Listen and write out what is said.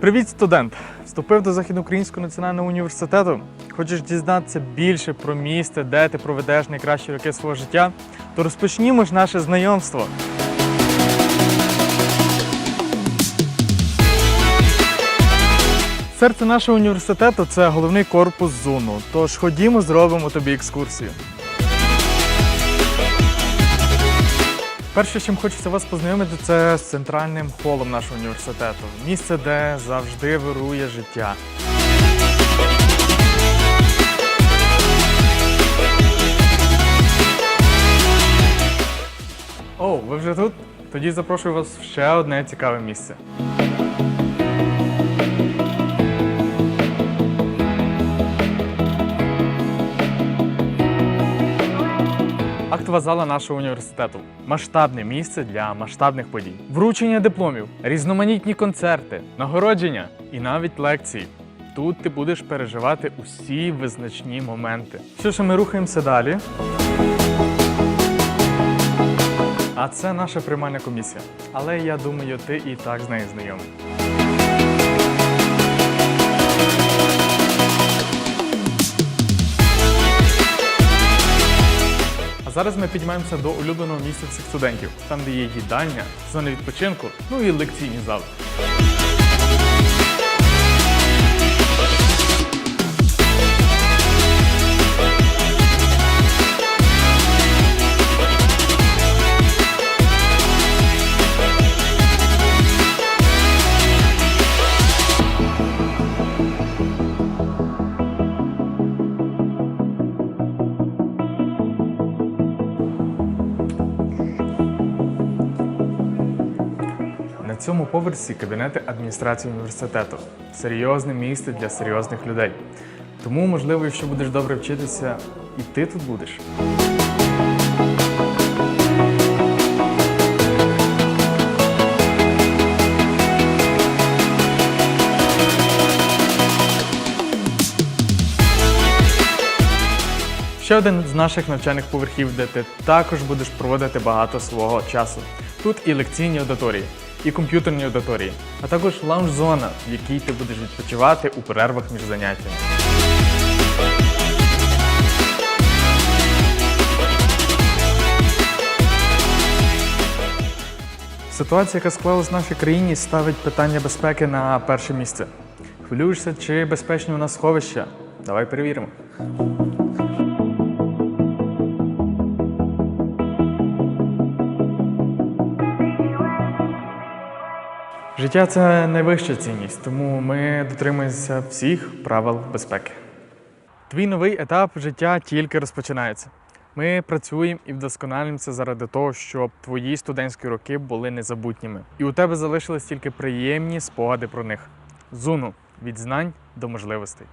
Привіт, студент! Вступив до Західноукраїнського національного університету. Хочеш дізнатися більше про місце, де ти проведеш найкращі роки свого життя? То розпочнімо ж наше знайомство. Серце нашого університету це головний корпус ЗУНу. Тож ходімо, зробимо тобі екскурсію. Перше, чим хочеться вас познайомити, це з центральним холом нашого університету. Місце, де завжди вирує життя. О, ви вже тут? Тоді запрошую вас в ще одне цікаве місце. Актова зала нашого університету масштабне місце для масштабних подій, вручення дипломів, різноманітні концерти, нагородження і навіть лекції. Тут ти будеш переживати усі визначні моменти. Що ж, ми рухаємося далі. А це наша приймальна комісія. Але я думаю, ти і так з нею знайомий. Зараз ми підіймаємося до улюбленого місця всіх студентів, там, де є їдальня, зони відпочинку, ну і лекційні зали. Цьому поверсі кабінети адміністрації університету. Серйозне місце для серйозних людей. Тому, можливо, якщо будеш добре вчитися, і ти тут будеш. Ще один з наших навчальних поверхів, де ти також будеш проводити багато свого часу. Тут і лекційні аудиторії, і комп'ютерні аудиторії, а також лаунж-зона, в якій ти будеш відпочивати у перервах між заняттями. Ситуація, яка склалась в нашій країні, ставить питання безпеки на перше місце. Хвилюєшся, чи безпечні у нас сховища? Давай перевіримо. Життя це найвища цінність, тому ми дотримуємося всіх правил безпеки. Твій новий етап життя тільки розпочинається. Ми працюємо і вдосконалюємося заради того, щоб твої студентські роки були незабутніми. І у тебе залишились тільки приємні спогади про них. Зуну від знань до можливостей.